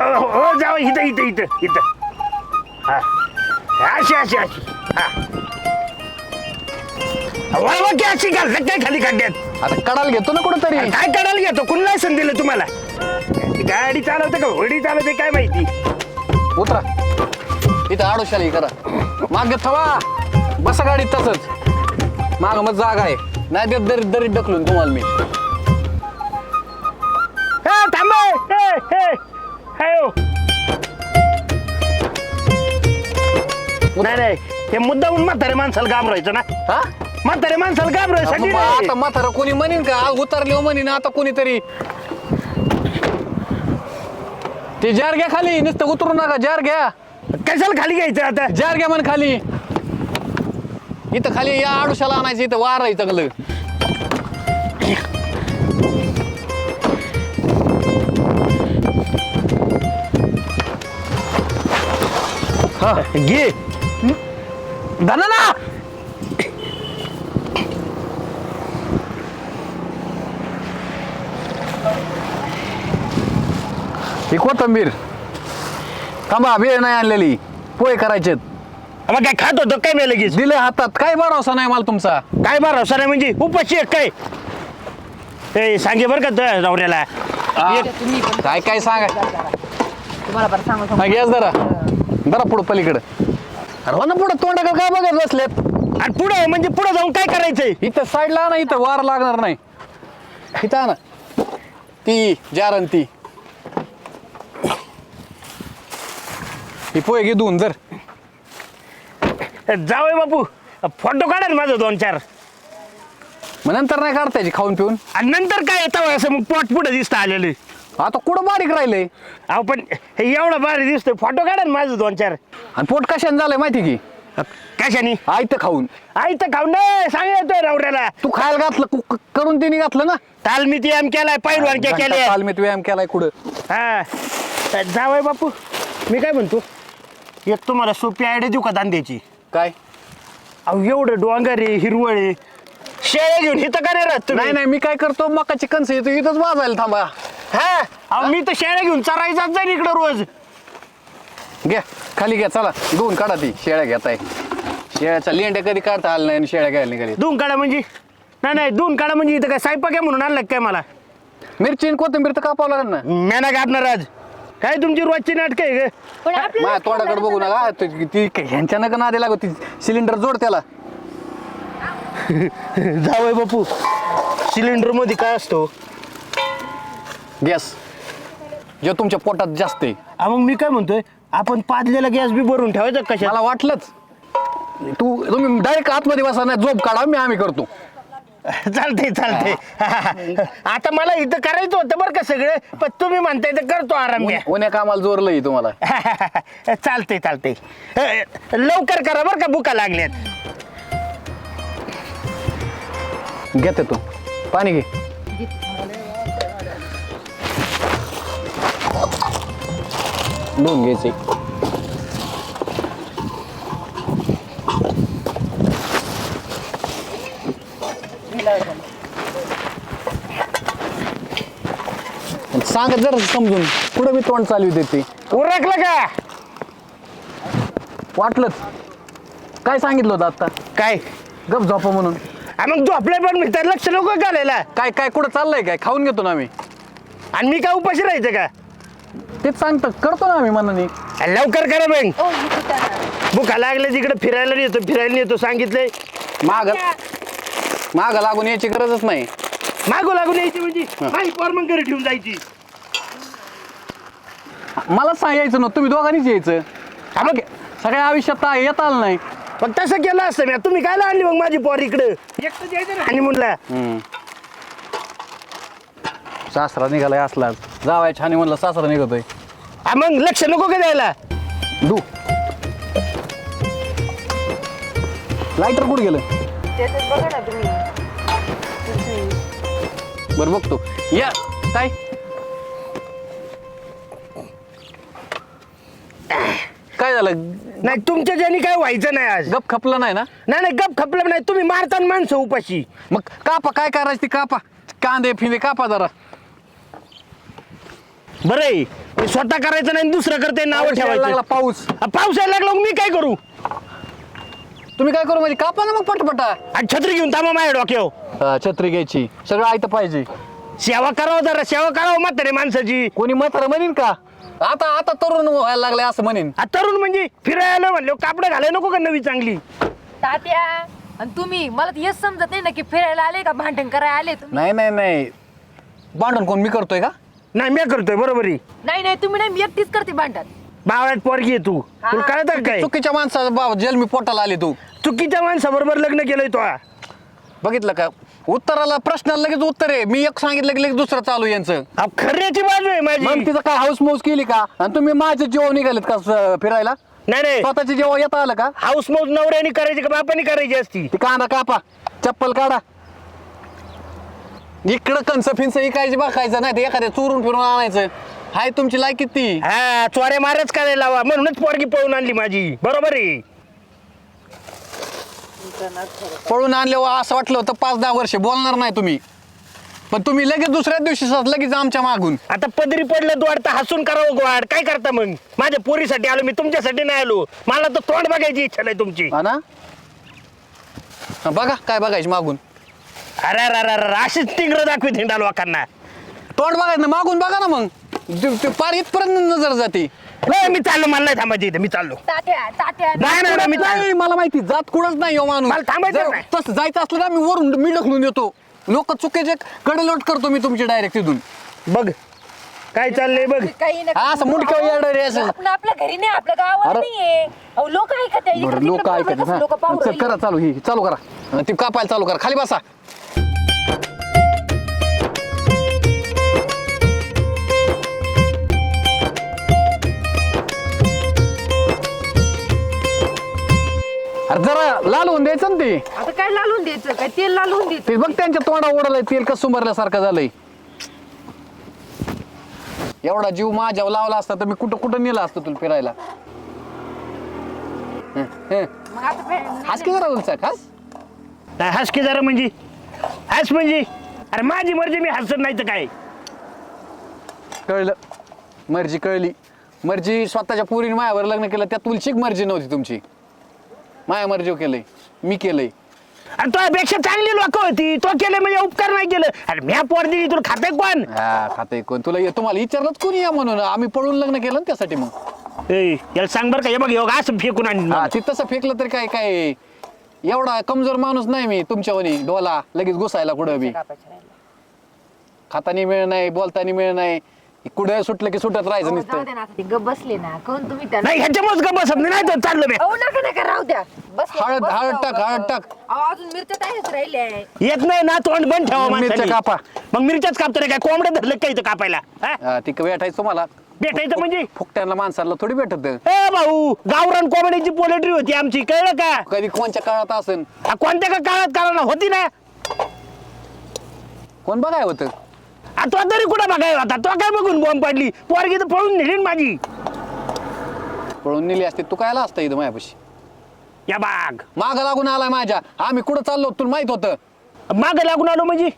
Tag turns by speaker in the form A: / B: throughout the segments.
A: हो हो, जाऊ इथं इथं इथं इथं. हा. अशी अशी अशी. हा. वळवा की अशी घालतात काय खाली खड्ड्यात
B: आता कडाल घेतो ना कुठंतरी.
A: काय करायला घेतो? कुणी लायसन दिलं तुम्हाला? गाडी चालवते का होडी चालवते काय माहिती?
B: उतरा. इथं आडोशाला हे करा. माग थवा बसा गाडीत तसंच. माग मग जागा आहे. नाही देत दरीत दरीत ढकलून तुम्हाला मी.
A: हे थांब. हे हे हे हो. नाही नाही हे मुद्दाहून म्हातारे माणसाला घाबरायचं ना.
B: हा?
A: म्हातारे माणसाला घाबरायसाठी
B: मग आता
A: नाही.
B: म्हातारा कोणी म्हणेन का? आज उतरले हो म्हणेन आता कोणीतरी. ते जार घ्या खाली नुसतं उतरू नका जार घ्या.
A: कशाला खाली घ्यायचं आता?
B: जार घ्या म्हण खाली. इथं खाली या आडुशाला आणायचं इथं वार आहे
A: घे.
B: धना ना. ही कोथंबीर. थांबा वेळ नाही आणलेली. पोहे करायचेत
A: मग काय खात होतो काय मी लगेच?
B: दिले हातात. काय भरोसा नाही मला तुमचा?
A: काय भरोसा नाही म्हणजे? उपाशी आहे काय? ए सांगे बरं का नवऱ्याला. एक-
C: तुम्ही पण
B: काय काय सांगा?
C: तुम्हाला बरं सांगू
B: हा गॅस जरा. जरा पुढं पलीकडं. अरे हो ना पुढं तोंडाकडे काय बघत बसलेत?
A: आणि पुढं म्हणजे पुढं जाऊन काय करायचंय?
B: इथं साईडला आणा इथं वार लागणार नाही. इथं आणा. ती जारण ती ही पोहे घे धुवून जर
A: जावय बापू फोटो काढा ना माझं दोन चार.
B: मग नंतर नाही काढता खाऊन पिऊन?
A: आणि नंतर काय येतं? असं मग पोट पुढं दिसतं आलेलं.
B: आता कुठं बारीक राहिलंय
A: अहो पण हे एवढं भारी दिसतोय. फोटो काढा ना माझं दोन चार.
B: आणि पोट कशाने झालंय माहिती की?
A: कशानी?
B: आयतं खाऊन.
A: आई तर खाऊ नये सांग येतोय नवऱ्याला
B: तू खायला घातलं कु- क- करून तिने घातलं ना?
A: ताल मी ती एम केलाय पैलवान केले.
B: तालमीत व्यायाम केलाय कुठं?
A: हा. जावय बापू. मी काय म्हणतो? एक तुम्हाला सोपी आयडिया देऊ का दांद्याची
B: काय?
A: अहो एवढं डोंगर आहे हिरवळ आहे. शेळ्या घेऊन इथं का नाही राहत तुम्ही?
B: नाही नाही मी काय करतो? मकाची कणस येतो इथंच वाजायला थांबा.
A: हा. अहो मी तर शेळ्या घेऊन चरायचाच जाईन इकडं रोज.
B: घ्या खाली घ्या चला. दोन काढा ती शेळ्या घेताय. शेळ्याचा लेंड्या कधी काढता आलं नाही आणि शेळ्या घ्यायला निघाली.
A: दोन काढा म्हणजे. नाही नाही दोन काढा म्हणजे इथं काय स्वयंपाक आहे म्हणून आणलं काय मला?
B: मिरची आणि कोथिंबीर तर कापावं लागेल ना.
A: मेना कापणार आज. काय तुमची रोजची नाटक आहे ग?
C: पण आपल्याला
B: माझ्या तोंडाकडे बघू नका. ती- ती ती ह्यांच्या नका नादी लागू ती सिलेंडर जोड त्याला.
A: जावय बापू. सिलेंडरमध्ये काय असतो?
B: गॅस. जे तुमच्या पोटात जास्त आहे.
A: हा, मग मी काय म्हणतोय? आपण पाजलेला गॅस बी भरून ठेवायचा कशा
B: मला वाटलंच. तू तुम्ही डायरेक्ट आतमध्ये बसा नाही झोप काढा मी आम्ही करतो.
A: चालतंय चालतंय. आता मला इथं करायचं होतं बरं का सगळं पण तुम्ही म्हणताय तर करतो आराम घ्या.
B: उन्या कामाला जोरलंय तुम्हाला.
A: चालतंय अ, लवकर करा बरं का बुका लागल्यात.
B: घेते तू. पाणी घे. दोन घ्यायचे सांगत जर समजून पुढे मी तोंड चालू देते
A: उरकलं का
B: वाटलंच काय सांगितलं होतं आता
A: काय
B: गप झोपा म्हणून.
A: मग झोपलाय पण मी तर लक्ष नको घालायला
B: काय काय कुठं चाललंय काय? खाऊन घेतो ना आम्ही.
A: आणि मी काय उपाशी राहायचं का
B: तेच सांगतो करतो ना आम्ही मनाने.
A: लवकर करा मग.
C: ओ इथं
A: बुका लागले तिकडे फिरायला नेतो फिरायला नेतो सांगितलंय.
B: माग माग लागून यायची गरजच नाही.
A: मागो लागून यायची म्हणजे माझी पोर मग घरी ठेवून जायची.
B: मला सांगायचं ना तुम्ही दोघांनीच यायचं.
A: हा मग?
B: सगळ्या आयुष्यात आ- येता आलं नाही.
A: पण तसं केलं असतं मी. तुम्ही काय आणली मग माझी पोर इकडं? आणि म्हणला
B: सासरा निघालाय असला जावाय छान म्हणलं सासरा निघतोय.
A: हा मग लक्ष नको का द्यायला?
B: दू लाईटर कुठं गेलं?
C: त्याच्यात बघा ना तुम्ही.
B: बरं बघतो. या काय काय झालं?
A: नाही तुमच्या ज्याने काय व्हायचं नाही आज.
B: गप खपलं नाही ना?
A: नाही नाही गप खपलं नाही. तुम्ही मारता ना माणसं उपाशी.
B: मग कापा काय करायचं ती कापा. कांदे फिंदे कापा जरा.
A: बरं आहे. मी स्वतः करायचं नाही दुसरं करते नाव
B: पाऊस यायला
A: ठेवायचं.
B: लागला पाऊस.
A: पाऊस यायला लागला मग मी काय करू?
B: तुम्ही काय करू म्हणजे कापा ना मग पटपटा.
A: आणि छत्री घेऊन थांबा माझ्या डोक्यावर.
B: हा, छत्री घ्यायची. सगळं ऐकतं पाहिजे.
A: सेवा करावं जरा सेवा करावं म्हातारे माणसाची.
B: कोणी म्हातारा म्हणेन का? आता आता तरुण व्हायला लागले असं म्हणेन.
A: आ, तरुण म्हणजे फिरायला म्हणलो कापडं घालाय नको का नवी चांगली?
C: तात्या आणि तुम्ही मला तर हेच समजत नाही ना की फिरायला आले का भांडण करायला आले तुम्ही
B: नाही नाही नाही. भांडण कोण मी करतोय का?
A: नाही मी करतोय बरोबर. आहे
C: नाही नाही तुम्ही नाही मी एकटीच करते भांडण.
A: बावळ्यात पोरगी आहे तू.
C: हा.
A: तुला कळत काय?
B: चुकीच्या माणसाचा बाबा जन्मी पोटाला आले तू.
A: चुकीच्या माणसाबरोबर लग्न केलंय तो.
B: बघितलं का? उत्तराला प्रश्नाला लगेच उत्तर आहे. मी एक सांगितलं की लगेच दुसरं चालू यांचं.
A: अहो, खऱ्याची बाजू आहे
B: मग
A: माझी
B: तिचं काय हाऊस मौस केली का? आणि तुम्ही माझे जेव्हा निघालेत का स- फिरायला?
A: नाही नाही.
B: स्वतःचे जेव्हा येता आलं का?
A: हाऊस मौज नवऱ्याने करायची का बापाने करायची असती?
B: ती कांदा कापा चप्पल काढा. इकडं कंस फिंस इकायची बघायचं नाही ते एखाद्या चोरून फिरून आणायचं. हाय तुमची लायकी ती
A: हा चोऱ्या मारच करायला लावा? म्हणूनच पोरगी पळून आणली माझी. बरोबर आहे?
B: पळून आणल्यावर असं वाटलं होतं पाच दहा वर्ष बोलणार नाही तुम्ही. पण तुम्ही लगेच दुसऱ्या दिवशी लगेच आमच्या मागून.
A: आता पदरी पडलं द्वाड तर हसून करावं गोवाड काय करता मग? माझ्या पोरीसाठी आलो मी तुमच्यासाठी नाही आलो. मला तर तोंड बघायची इच्छा नाही तुमची.
B: हा ना? हा, बघा काय बघायची मागून.
A: अरे अरे अरे अरे अशीच तिंगर दाखवी थिंडा लोकांना
B: तोंड बघायचं ना मागून बघा ना मग. ते- ते पार इथपर्यंत नजर जाते.
A: नाही मी चाललो मला नाही थांबायचं इथं मी चाललो.
C: तात्या तात्या.
A: नाही नाही नाही, मी चाललो.
B: नाही मला माहिती जात कुठंच नाही हो माणूस.
A: मला थांबायचं
B: जर
A: नाही.
B: तसं जायचं असलं ना मी वरून मी ढकलून येतो. लोक चुकीचे कडेलोट करतो मी तुमची डायरेक्ट तिथून
A: बघ काय चाललंय बघ.
C: काही नाही
B: हा, असं मुंडकं येडं रे असं.
C: आपण आपल्या घरी नाही आपल्या गावात
B: अरे.
C: नाहीये. अहो लोक ऐकत
B: लोक ऐकत
C: लोक पाहू
B: चल,
C: राहिले.
B: करा चालू ही चालू करा. ती कापायला चालू करा. खाली बसा. अरे जरा लाल होऊन द्यायचं ना ते.
C: आता काय लालून द्यायचं? काय तेल लालून द्यायचं?
B: ते बघ त्यांच्या तोंडा ओढालंय तेल कसं सुंबरल्यासारखं झालंय. एवढा जीव माझ्यावर लावला असता तर मी कुठं कुठं नेलं असतं तुला फिरायला? हं, हं.
C: मग आता फे-
B: हास की जरा उलचा हास?
A: नाही, हस की जरा म्हणजे. हस म्हणजे. अरे माझी मर्जी मी हसत नाही तर काय?
B: कळलं. मर्जी कळली. मर्जी स्वतःच्या पोरीने मायावर लग्न केलं त्यात तुलशीक मर्जी नव्हती तुमची. माया मर्जी केलंय. मी केलंय.
A: अरे तुझ्यापेक्षा चांगली लोक होती. तो केले म्हणजे उपकार नाही केलं. अरे म्या पोर दिली तुला खाते कोण?
B: हा खाते कोण? तुला तुम्हाला विचारलंच कोणी या म्हणून? आम्ही पळून लग्न केलं ना त्यासाठी मग.
A: ए, याला सांग बरं का. हे बघ योग असं फेकून आणली
B: हा ते तसं फेकलं तरी काय काय एवढा कमजोर माणूस नाही मी तुमच्यावनी डोला लगेच घुसायला कुठं बी
C: कापायचं राहिलं.
B: खातानी मिळ नाही बोलतानी मिळ नाही कुठं सुटलं की सुटत राहायचं
C: अहो,
B: नुसतं
C: जाऊ द्या ना आता ते गप बसले ना कोण तुम्ही
A: नाही ह्याच्यामुळेच का बसत नाही, तर चाललं मी
C: अहो नका नका राहू द्या बस
B: हळद-
C: बस
B: हळद टाक, हळद. टाक.
C: अहो अजून मिरच्या तयारच राहिले आहे
A: येत नाही ना तोंड बंद ठेवा
B: मिरच्या
A: माणसाने.
B: कापा.
A: मग मिरच्याच कापतो रे काय कोंबड्या धरलं काय इथं कापायला हा?
B: हा, ती भेटायचं तुम्हाला
A: भेटायचं म्हणजे?
B: फुकट्यांना माणसाला थोडी भेटत.
A: ए भाऊ गावरान कोंबड्याची पोलेट्री होती आमची कळलं का?
B: कधी कोणच्या काळात असन?
A: आ, कोणत्या का काळात काळाला? होती ना.
B: कोण बघाय होतं?
A: आ, तो तरी कुठं बघाय होता? तो काय बघून बॉम्ब पडली? पोरगी तर पळून नेली ना माझी.
B: पळून नेली असते. तू कायला असतं इथं मायापाशी?
A: या बाग.
B: माग लागून आलाय माझ्या. आम्ही कुठं चाललो तुला माहीत होतं?
A: माग लागून आलो म्हणजे?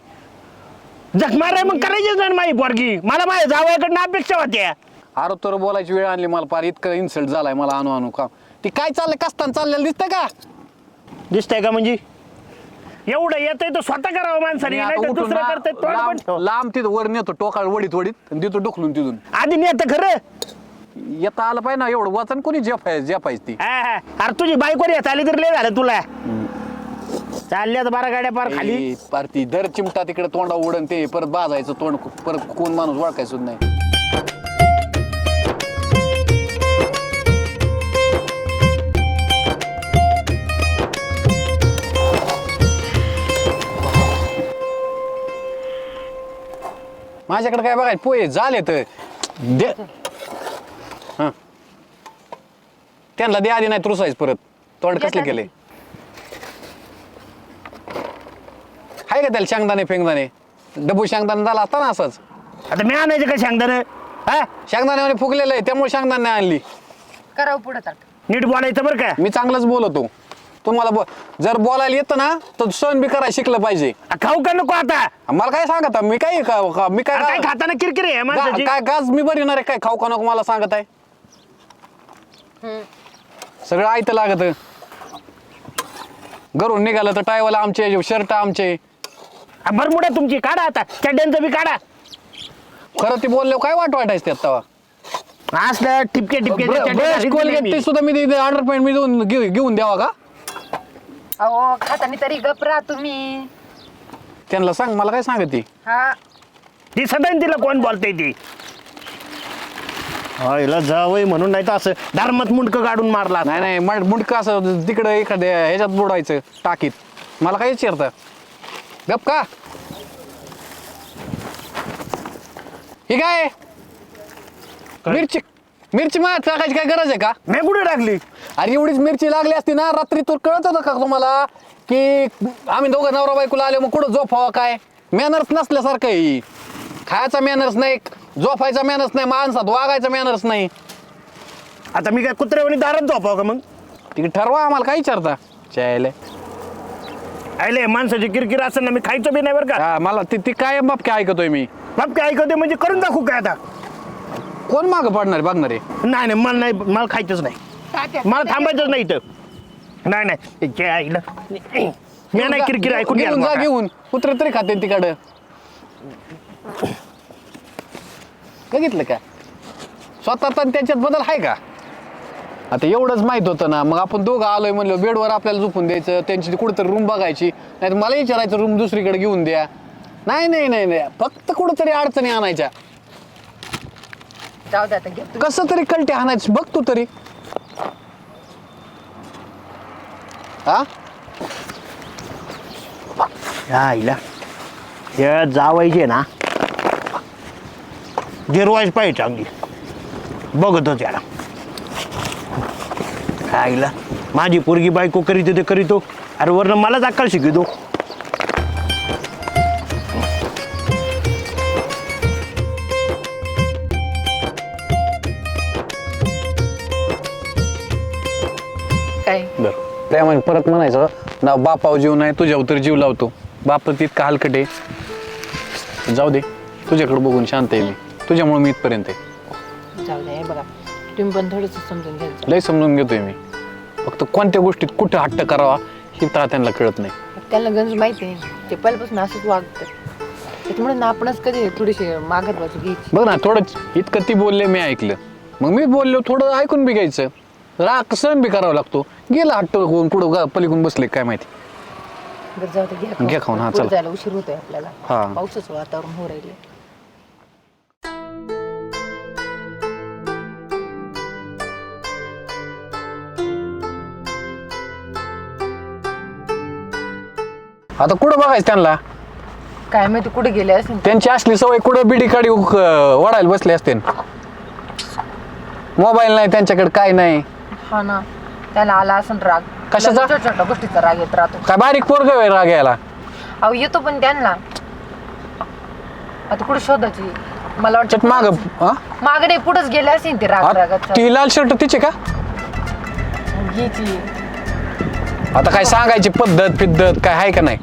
A: जखमार मग करायचीच नाही माझी पोरगी. मला माझ्या जावयाकडनं अपेक्षा होत्या.
B: अरे तर बोलायची वेळ आणली मला फार इतकं इन्सल्ट झालाय मला आणू आणू का? ती काय चाललंय कसताना चाललेलं दिसतंय का?
A: दिसतंय का म्हणजे? एवढं येतंय तर स्वतः करावं माणसाने
B: मी
A: नाही
B: आता
A: तर
B: उठून
A: दुसरं
B: ना-
A: करतंय तोंड पण
B: लांब
A: ठेव.
B: लांब तिथं वर नेतो टोकाळ वडीत वडीत आणि देतो डोकलून तिथून.
A: आधी नेतं खरं.
B: येता आलं पाहिजे ना एवढं वाचन कोणी जेपाय जेपायची ती?
A: हा, हा. अरे तुझी बायको येत आली तर लय झालं तुला. चालल्यात बारा गाड्या पार खाली.
B: ए, पार ती दर चिमटा तिकडे तोंडा उडन ते परत बाजायचं तोंड परत कोण माणूस ओळखायचं नाही. माझ्याकडे काय बघाय पोहे झाले तर दे. हं. त्यांना दे आधी नाही तुरसायच परत. तोंड कसले केले? आहे का त्याला शेंगदाणे फेंगदाणे? डबू शेंगदाणे झाला असता ना असंच.
A: आता मी आणायचं का सांगताना हा?
B: शेंगदाणे फुगलेलं आहे त्यामुळे शेंगदाणे आणली.
C: करावं पुढे
A: नीट बोलायचं बरं का?
B: मी चांगलंच बोलतो. तुम्हाला बो- जर बोलायला येतं ना तर सण बी करायला शिकलं पाहिजे.
A: आ, खाऊ का नको आता?
B: मला काय सांगत आहे? मी काय का- का- मी
A: काय
B: काय
A: खाताना किरकिर आहे माणसाची?
B: काय गाज मी बरी आहे? काय खाऊ का नको मला सांगत आहे? सगळं आयतं लागत. घरून निघालं तर टायवाला आमचे शर्ट आमचे.
A: आ, भरमुडा तुमची काढा आता. चड्ड्यांचं बी काढा.
B: खरं ते बोलले काय वाट वाटायचं त्यात तेव्हा
A: असलं टिपके टिपके
B: ब्रश कोलगेट ते सुद्धा मी ऑर्डर पॉईंट मी देऊन घेऊ- घेऊन द्यावा का?
C: अहो खातानी तरी गपरा तुम्ही.
B: त्यांना सांग मला काय सांगत? ती
C: हा.
A: ती सदैन तिला कोण बोलते ती? हिला जावय म्हणून नाही तर असं धर्मात मुंडक काढून मारला
B: नाही नाही मड मुंडकं असं तिकडं एखाद्या ह्याच्यात बुडवायचं टाकीत. मला काय विचारतं? गप का? हे काय? मिरची मिरची मा टाकायची काय गरज आहे का?
A: मी कुठे टाकली?
B: अरे एवढीच मिरची लागली असती ना रात्री तू कळत होतं का तुम्हाला की आम्ही दोघं नवरा बायकोला आले मग कुठं झोपावा काय? मॅनर्स नसल्यासारखं ही. खायचा मॅनर्स नाही झोपायचा मॅनर्स नाही माणसात वागायचा मॅनर्स नाही.
A: आता मी काय कुत्र्यावानी दारात झोपाव का मग?
B: तिकडे ठरवा आम्हाला काय विचारता? चायले
A: आयले माणसाची किरकिर असं ना मी खायचं बी नाही बरं का?
B: हा मला ती ती काय बाप काय ऐकतोय मी.
A: बाप काय ऐकवते म्हणजे करून दाखवू काय आता?
B: कोण माग पडणार बघणार? आहे
A: नाही नाही मला नाही मला खायचंच नाही.
C: तात्या,
A: मला थांबायचंच नाही इथं. नाही नाही. ते आईला मी नाही किरकिर ऐकून
B: घेऊन जा घेऊन. कुत्र तरी खाते तिकडं. बघितलं का? स्वतः तर त्याच्यात बदल आहे का? आता एवढंच माहीत होतं ना. मग आपण दोघं आलोय म्हणलं बेडवर आपल्याला झोपून द्यायचं त्यांची कुठंतरी रूम बघायची. नाही मला विचारायचं रूम दुसरीकडे घेऊन द्या. नाही नाही नाही नाही. फक्त कुठंतरी अडचणी आणायच्या.
C: जाऊ दे आता घे तुम्ही.
B: कसं तरी कलटे आणायचं बघ तू तरी. हा?
A: या आईला. हे जावायचे ना. गिरवायच पाहिजे चांगली. बघतो त्याला आईला माझी पोरगी बायको करीतो ते करीतो हो. अरे वरनं मलाच अक्कल शिकवितो.
B: प्रेमाने परत म्हणायचं ना बापाव जीव नाही तुझ्यावर तर जीव लावतो. बाप तितका हलकट आहे. जाऊ दे तुझ्याकडे बघून शांत येईल तुझ्यामुळे मी इथपर्यंत आहे.
C: जाऊ दे हे बघा. तुम्ही पण थोडस समजून
B: लय समजून घेतोय मी. फक्त कोणत्या गोष्टीत कुठं हट्ट करावा हे तर त्यांना कळत नाही.
C: त्याला गंज माहिती आहे. ते पहिल्यापासून असंच वागतं त्याच्यामुळे ना आपणच कधी थोडीशी मागत बाजू घ्यायची.
B: बघ ना थोडं इतकं ती बोलले मी ऐकलं. मग मी बोललो थोडं ऐकून बी घ्यायचं. राग सहन बी करावा लागतो. गेला हट्ट होऊन गा- पलीकडून बसले काय माहिती?
C: बरं जाऊ दे घ्या
B: घ्या खाऊन, हा,
C: पुढे
B: चला.
C: जायला उशीर होतोय आपल्याला.
B: हा.
C: पावसाचं वातावरण हो राहिले
B: आता कुठं बघायचं त्यांना?
C: काय माहिती कुठे गेले असेल
B: त्यांची असली सवय कुठं बिडी काढी उक- वडायला बसले असते मोबाईल नाही त्यांच्याकडे काय नाही.
C: हा ना त्याला आला असेल राग.
B: कशाचा?
C: त्याला छोट्या छोट्या गोष्टीचा राग येत राहतो.
B: काय बारीक पोरग राग यायला?
C: अहो येतो पण त्यांना. आता कुठे शोधायची? मला वाटतं
B: माग?
C: मागणे पुढेच गेले असेल ते राग रागाचा.
B: ती लाल शर्ट तिचे का?
C: घ्यायची.
B: आता काय सांगायची पद्धत पिद्धत काय आहे का नाही?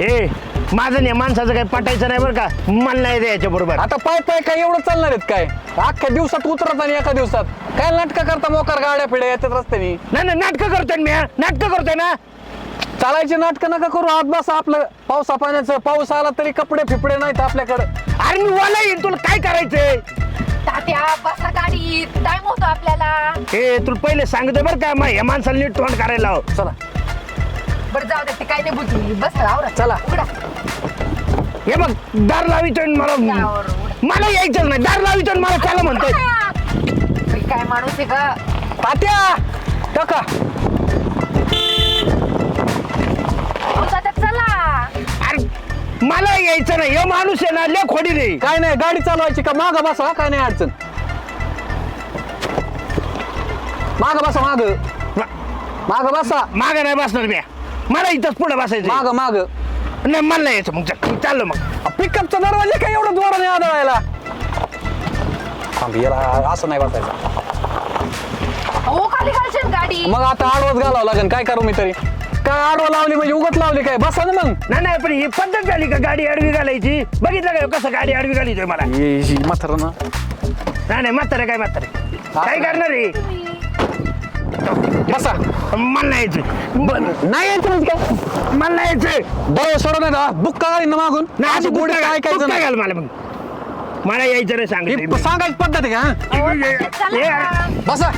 A: ए माझं नाही माणसाचं काही पटायचं नाही बरं का. मला नाही द्यायच्या बरोबर.
B: आता पाय पाय काय एवढं चालणार आहेत काय? अख्ख्या दिवसात उतरत आणि एका दिवसात. काय नाटकं करता मोकार गाड्या पिढ्या येतात रस्त्याने?
A: नाही नाही नाटकं करतोय ना मी हा. नाटकं करतोय ना.
B: चालायचे नाटकं नका करू आत बसा आपलं पावसा पाण्याचं. पाऊस आला तरी कपडे फिपडे नाहीत आपल्याकडे.
A: अरे मी वाला येईन तुला काय करायचंय?
C: तात्या बसा गाडीत. टाइम होतो आपल्याला.
A: हे तुला पहिले सांगतो बरं का मग या माणसाला नीट तोंड करायला लाव.
B: चला.
C: बरं जाऊ दे ते काय नाही बुजली. बस आवरा.
B: चला.
C: उघडा.
A: हे बघ दार लावितोय आणि मला
C: यावर.
A: मला यायचं नाही. दार लावितोय आणि मला चला म्हणतोय.
C: बाई, काय माणूस आहे का
B: तात्या टाका.
C: अहो, चला.
A: अरे मला यायचं नाही. हे माणूस आहे ना लय खोडी रे.
B: काय नाही गाडी चालवायची का? माग बसा काय नाही अडचण. माग बसा माग. माग बसा.
A: माग नाही बसणार मी. मला इथंच पुढे बसायचं
B: माग माग.
A: नाही मला नाही यायचं. मग चल. चाललो मग.
B: पिकअपचा दरवाजा काय एवढं जोराने आदळायला? थांब याला असं नाही वाटायचं
C: हो खाली घालशील गाडी.
B: मग आता आडवत घालावं लागेल. काय करू मी तरी? काय आडवं लावली म्हणजे उगत लावली काय? बसा ना मग.
A: नाही नाही पण ही पद्धत झाली का गाडी आडवी घालायची? बघितलं का कसं गाडी आडवी घालायची मला?
B: ये म्हातारा ना.
A: नाही नाही म्हातारे काय म्हातारे? काय करणार रे
B: बसा.
A: मला नाही यायचं
B: नाही यायचं म्हणजे काय?
A: मला नाही यायचं
B: बरोबर सोडा नाही का बुक का ना मागून?
A: नाही
B: असं गोडी
A: काय
B: काय
A: काय. घाल मला मग? मला यायचं रे सांगितलं
B: ही सांगायची पद्धत आहे का हा? बसा.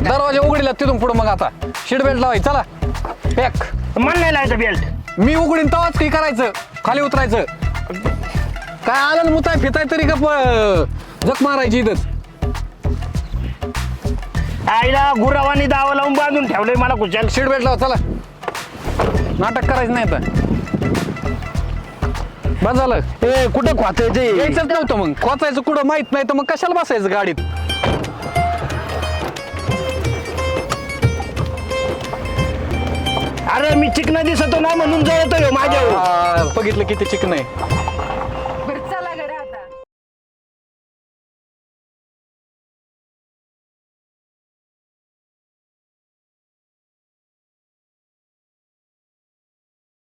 B: दरवाजा उघडीला तिथून पुढे मग आता. सीट बेल्ट लावायची चला. पॅक
A: मला नाही लावायचं बेल्ट
B: मी उघडीन तवाच काही करायचं. खाली उतरायचं. काय आलं ना मुताय फिताय तरी का प- झक मारायची इथंच.
A: आईला गुरावानी दावा लावून बांधून ठेवलंय मला कुशाल
B: सीट बेल्ट लावा चला. नाटक करायचं नाही तर बस झालं.
A: ए कुठं खोचायचं?
B: यायचंच नव्हतं मग. खोचायचं कुठं माहीत नाही तर मग कशाला बसायचं गाडीत?
A: अरे मी चिकना दिसतो ना म्हणून जळतोय माझ्यावर.
B: आ, बघितलं किती चिकन आहे.